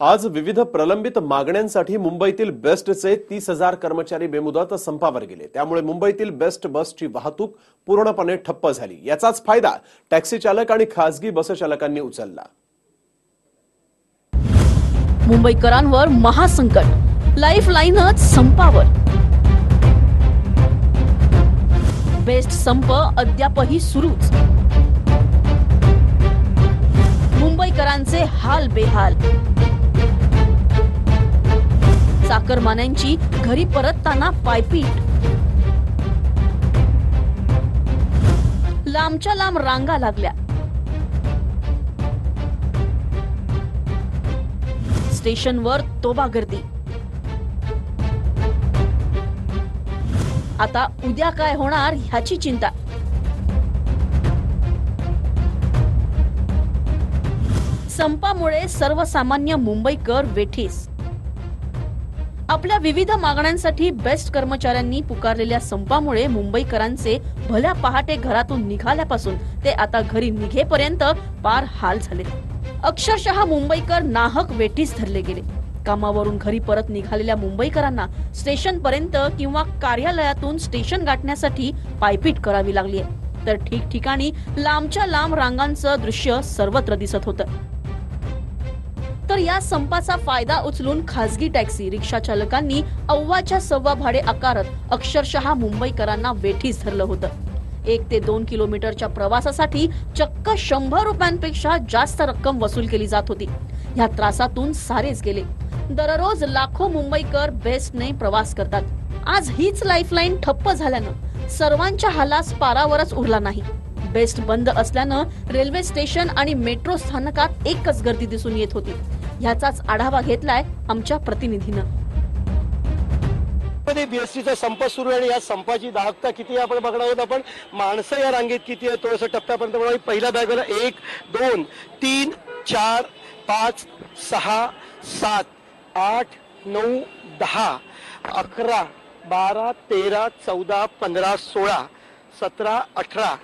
आज विविध प्रलंबित मागण्यांसाठी मुंबईतील बेस्टचे तीस हजार कर्मचारी बेमुदत संपावर गेले. त्यामुळे मुंबईतील बेस्ट बसची वाहतूक पूर्णपणे ठप्प झाली. याचाच फायदा टॅक्सी चालक आणि खासगी बस चालकांनी उचलला. मुंबईकरांवर महासंकट. लाईफ लाईनच संपावर. बेस्ट संप अद्यापही सुरूच. मुंबईकरांचे हाल बेहाल. चाकरमान्यांची घरी परतताना पायपीट. लांबच्या लांब रांगा लागल्या. स्टेशनवर तोबा गर्दी. आता उद्या काय होणार ह्याची चिंता. संपामुळे सर्वसामान्य मुंबईकर वेठीस. आपल्या विविध मागण्यांसाठी बेस्ट कर्मचाऱ्यांनी पुकारलेल्या संपामुळे मुंबईकरांचे भल्या पहाटे घरातून निघाल्यापासून ते आता घरी निघेपर्यंत पार हाल झाले. अक्षरशः मुंबईकर नाहक वेठीस धरले गेले. कामावरून घरी परत निघालेल्या मुंबईकरांना स्टेशन पर्यंत किंवा कार्यालयातून स्टेशन गाठण्यासाठी पायपीट करावी लागली आहे तर ठिकठिकाणी लांबच्या लांब रांगांचं दृश्य सर्वत्र दिसत होतं. तर या संपाचा फायदा उचलून खासगी टॅक्सी रिक्षा चालकांनी अव्वाच्या सव्वा भाडे आकारत अक्षरशः मुंबईकरांना वेठीस धरलं होतं. एक ते दोन किलोमीटरच्या प्रवासासाठी चक्क शंभर रुपयांपेक्षा जास्त रक्कम वसूल केली जात होती. या त्रासातून सारेच गेले. दररोज लाखो मुंबईकर बेस्टने प्रवास करतात. आज हीच लाईफलाईन ठप्प झाल्यानं सर्वांच्या हालास पारावरच उरला नाही. बेस्ट बंद असल्यानं रेल्वे स्टेशन आणि मेट्रो स्थानकात एकच गर्दी दिसून येत होती. ह्याचाच आढावा घेतलाय आमच्या प्रतिनिधीनं. मध्ये बीएसटीचा संप सुरू आहे आणि या संपाची दाहकता किती आहे आपण बघणार आहोत. आपण माणसं या रांगेत किती आहे थोडंसं टप्प्यापर्यंत पहिल्या बॅगला एक दोन तीन चार पाच सहा सात आठ नऊ दहा अकरा बारा तेरा चौदा पंधरा सोळा सतरा अठरा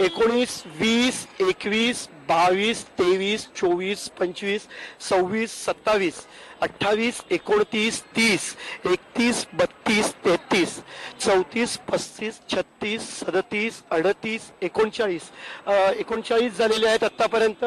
एकोणीस वीस एकवीस बावीस तेवीस चोवीस पंचवीस सव्वीस सत्तावीस अठ्ठावीस एकोणतीस तीस एकतीस बत्तीस तेहतीस चौतीस पस्तीस छत्तीस सदतीस अडतीस एकोणचाळीस. एकोणचाळीस झालेले आहेत आत्तापर्यंत.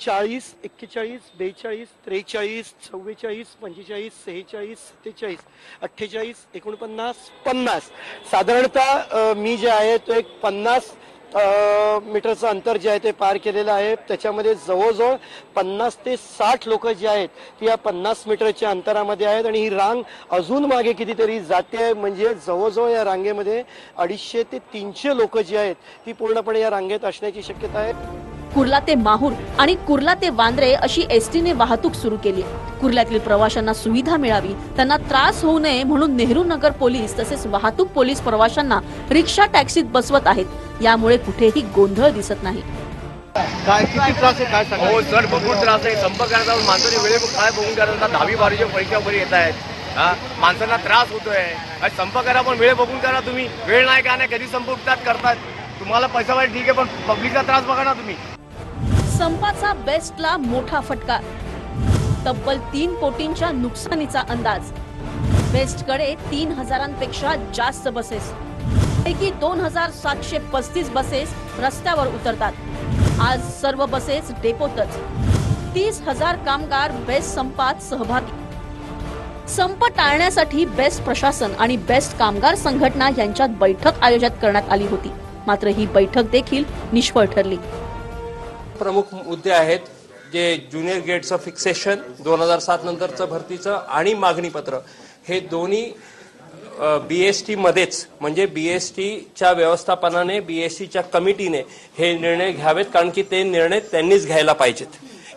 चाळीस एक्केचाळीस बेचाळीस त्रेचाळीस चव्वेचाळीस पंचेचाळीस सेहेचाळीस सत्तेचाळीस अठ्ठेचाळीस एकोणपन्नास पन्नास. साधारणतः मी जे आहे तो एक पन्नास मीटरचं अंतर जे आहे ते पार केलेलं आहे. त्याच्यामध्ये जवळजवळ पन्नास ते साठ लोक जी आहेत ती या पन्नास मीटरच्या अंतरामध्ये आहेत आणि ही रांग अजून मागे कितीतरी जाते आहे. म्हणजे जवळजवळ या रांगेमध्ये अडीचशे ते तीनशे लोक जी आहेत ती पूर्णपणे या रांगेत असण्याची शक्यता आहे. कुर्ला ते माहूर आणि कुर्ला ते वांद्रे अशी एसटीने वाहतूक सुरू केली. कुर्ल्यातील प्रवाशांना सुविधा मिळावी त्यांना त्रास होऊ नये म्हणून नेहरू नगर पोलीस तसेच वाहतूक पोलीस प्रवाशांना रिक्षा टॅक्सीत बसवत आहेत. यामुळे कुठेही गोंधळ दिसत नाही. काय किती त्रास आहे काय सांगा हो सर भरपूर त्रास आहे. संप करायचा माणसाने वेळे काय बघून करायचा दहावी बारावीच्या परीक्षा वगैरे येत आहेत. हा माणसांना त्रास होतोय. संप करा पण वेळ बघून करा तुम्ही. वेळ नाही का नाही कधी संप उठतात करतात. तुम्हाला पैसा वाईट ठीक आहे पण पब्लिकचा त्रास बघा ना तुम्ही. संपाचा बेस्टला मोठा फटका. तब्बल तीन कोटींच्या नुकसानीचा अंदाज. बेस्टकडे तीन हजारांपेक्षा जास्त बसेस. पैकी दोन हजार सातशे पस्तीस बसेस रस्त्यावर उतरतात. आज सर्व बसेस डेपोतच. तीस हजार कामगार बेस्ट संपात सहभागी. संप टाळण्यासाठी बेस्ट प्रशासन आणि बेस्ट कामगार संघटना यांच्यात बैठक आयोजित करण्यात आली होती. मात्र ही बैठक देखील निष्फळ ठरली. प्रमुख मुद्दे आहेत जे ज्युनियर गेटचं फिक्सेशन दोन हजार सात नंतरचं भरतीचं आणि मागणी पत्र. हे दोन्ही बी एस टीमध्येच म्हणजे बी एस टीच्या व्यवस्थापनाने बी एस टीच्या कमिटीने हे निर्णय घ्यावेत कारण की ते निर्णय त्यांनीच घ्यायला पाहिजेत.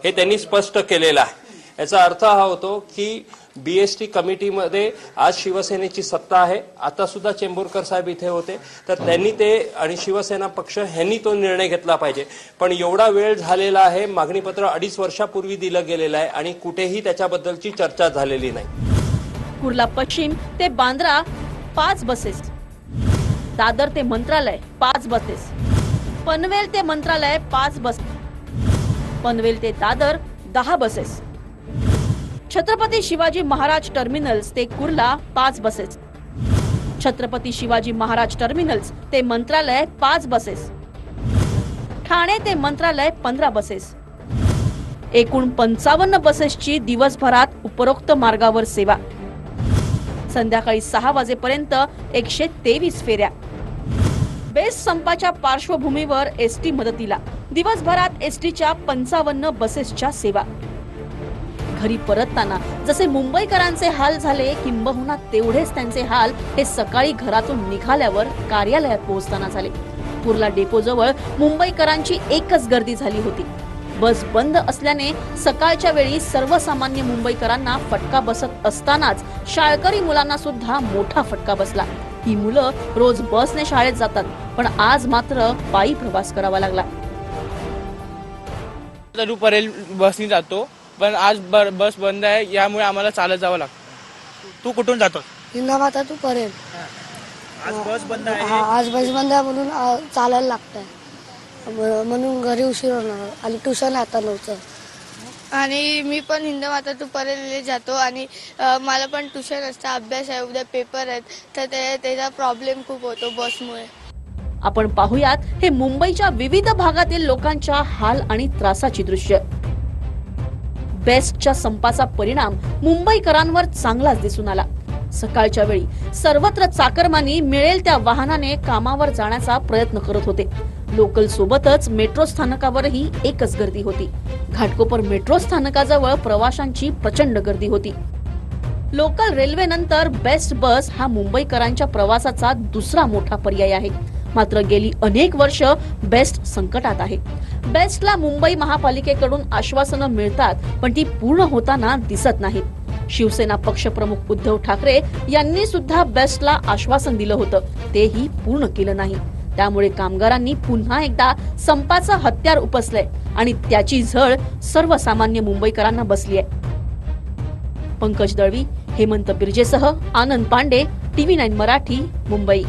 हे त्यांनी स्पष्ट केलेलं आहे. याचा अर्थ हा होतो की बी एस टी कमिटीमध्ये आज शिवसेनेची सत्ता आहे. आता सुद्धा चेंबूरकर साहेब इथे होते. तर त्यांनी ते आणि शिवसेना पक्ष ह्यांनी तो निर्णय घेतला पाहिजे. पण एवढा वेळ झालेला आहे मागणीपत्र अडीच वर्षापूर्वी दिलं गेलेलं आहे आणि कुठेही त्याच्याबद्दलची चर्चा झालेली नाही. कुर्ला पश्चिम ते बांद्रा पाच बसेस. दादर ते मंत्रालय पाच बसेस. पनवेल ते मंत्रालय पाच बस पनवेल ते दादर दहा बसेस. छत्रपती शिवाजी महाराज टर्मिनल्स ते कुर्ला पाच बसेस. छत्रपती शिवाजी महाराज टर्मिनल्स ते मंत्रालय पाच बसेस. ठाणे ते मंत्रालय पंधरा बसेस. एकूण पंचावन्न बसेसची दिवसभरात उपरोक्त मार्गावर सेवा. संध्याकाळी सहा वाजेपर्यंत एकशे तेवीस फेऱ्या. बेस्ट संपाच्या पार्श्वभूमीवर एसटी मदतीला. दिवसभरात एसटीच्या पंचावन्न बसेसच्या सेवा. घरी परतताना जसे मुंबईकरांचे हाल झाले किंबहुना तेवढेच त्यांचे हाल हे सकाळी घरातून निघाल्यावर कार्यालयात पोहोचताना झाले. कुर्ला डेपोजवळ मुंबईकरांची एकच गर्दी झाली होती. बस बंद असल्याने सकाळच्या वेळी सर्वसामान्य मुंबईकरांना फटका बसत असतानाच शाळकरी मुलांना सुद्धा मोठा फटका बसला. ही मुलं रोज बसने शाळेत जातात पण आज मात्र पायी प्रवास करावा लागला. दुपारी बसनी जातो. पण आज ब- बस बंद आहे यामुळे आम्हाला चालत जावं लागतं. तू कुठून जातो हिंदामाता तू करेल आज बस बंद हा आज बस बंद आहे म्हणून आ, चालायला लागतंय. म्हणून घरी उशीर होणार. आणि ट्युशन आहे आता नव्हतं आणि मी पण हिंद माता तू परेल जातो. आणि अ, मला पण ट्युशन असतं अभ्यास आहे उद्या पेपर आहेत. तर ते त्याचा प्रॉब्लेम खूप होतो बसमुळे. आपण पाहुयात हे मुंबईच्या विविध भागातील लोकांच्या हाल आणि त्रासाची दृश्य. बेस्टच्या संपाचा परिणाम मुंबईकरांवर चांगलाच दिसून आला. सकाळच्या वेळी सर्वत्र चाकरमानी मिळेल त्या वाहनाने कामावर जाण्याचा प्रयत्न करत होते. लोकल सोबतच मेट्रो स्थानकावरही एकच गर्दी होती. घाटकोपर मेट्रो स्थानकाजवळ प्रवाशांची प्रचंड गर्दी होती. लोकल रेल्वे नंतर बेस्ट बस हा मुंबईकरांच्या प्रवासाचा दुसरा मोठा पर्याय आहे. मात्र गेली अनेक वर्ष बेस्ट संकटात आहे. बेस्टला मुंबई महापालिकेकडून आश्वासनं मिळतात पण ती पूर्ण होताना दिसत नाहीत शिवसेना पक्षप्रमुख उद्धव ठाकरे यांनी सुद्धा बेस्टला आश्वासन दिलं होतं. तेही पूर्ण केलं नाही. त्यामुळे कामगारांनी पुन्हा एकदा संपाचं हत्यार उपसलंय आणि त्याची झळ सर्वसामान्य मुंबईकरांना बसली आहे. पंकज दळवी हेमंत बिर्जेसह आनंद पांडे टीव्ही नाईन मराठी मुंबई.